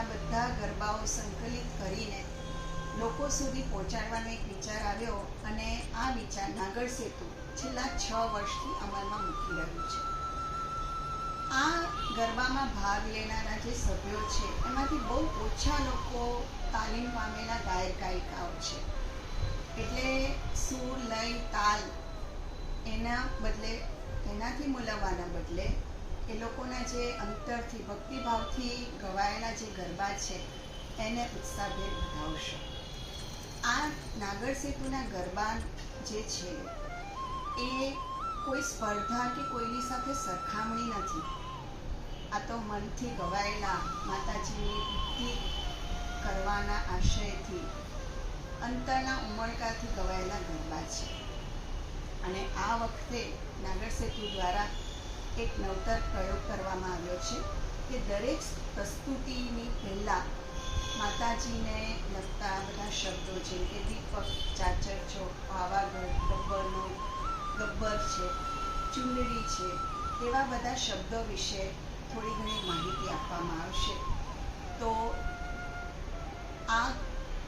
આ બધા ગરબાઓ સંકલિત કરીને લોકો સુધી પહોંચાડવાનો એક વિચાર આવ્યો અને આ વિચાર નાગર સેતુ છેલ્લા છ વર્ષથી અમલમાં મૂકી રહ્યું છે. આ ગરબામાં ભાગ લેનારા જે સભ્યો છે, એમાંથી બહુ ઓછા લોકો તાલીમ પામેલા ગાયક ગાયિકાઓ છે. એટલે સૂર, લય, તાલ એના બદલે, એનાથી મૂલવવાના બદલે એ લોકોના જે અંતરથી, ભક્તિભાવથી ગવાયેલા જે ગરબા છે, એને ઉત્સાહભેર વધાવશો. આ નાગર સેતુના ગરબા જે છે, એ કોઈ સ્પર્ધા કે કોઈની સાથે સરખામણી નથી. આ તો મનથી ગવાયેલા માતાજીની ભક્તિ કરવાના આશયથી, અંતરના ઉમળકાથી ગવાયેલા ગરબા છે. અને આ વખતે નાગર સેતુ દ્વારા એક નવતર પ્રયોગ કરવામાં આવ્યો છે કે દરેક પ્રસ્તુતિની પહેલાં માતાજીને લગતા બધા શબ્દો છે કે દીપક, ચાચર છો, પાવાગઢ, ગબ્બરનો, ગબ્બર છે, ચુંદડી છે, એવા બધા શબ્દો વિશે થોડી ઘણી માહિતી આપવામાં આવશે. તો આ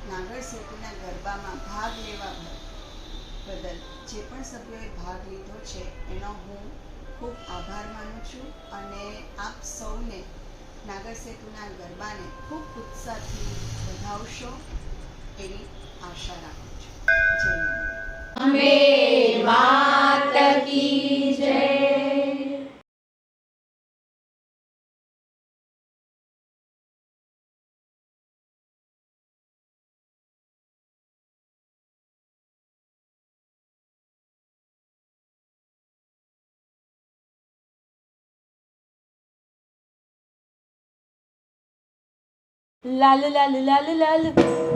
નાગર સેતુના ગરબામાં ભાગ લેવા બદલ જે પણ સભ્યોએ ભાગ લીધો છે એનો હું ખૂબ આભાર માનું છું અને આપ સૌને નાગર સેતુના ગરબાને ખૂબ ઉત્સાહથી વધાવશો એવી આશા રાખું છું જય અંબે. અંબે કી લાલ લાલ લાલ લાલ લાલ લાલ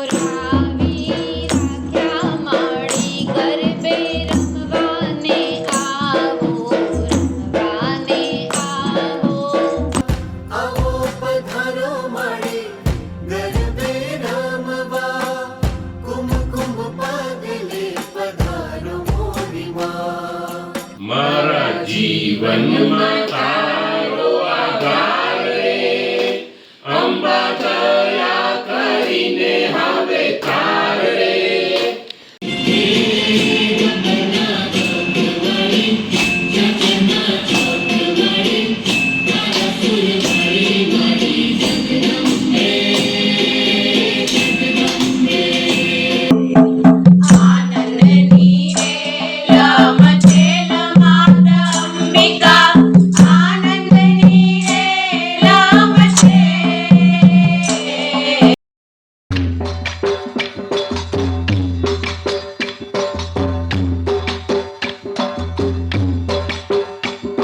I'm not llorar.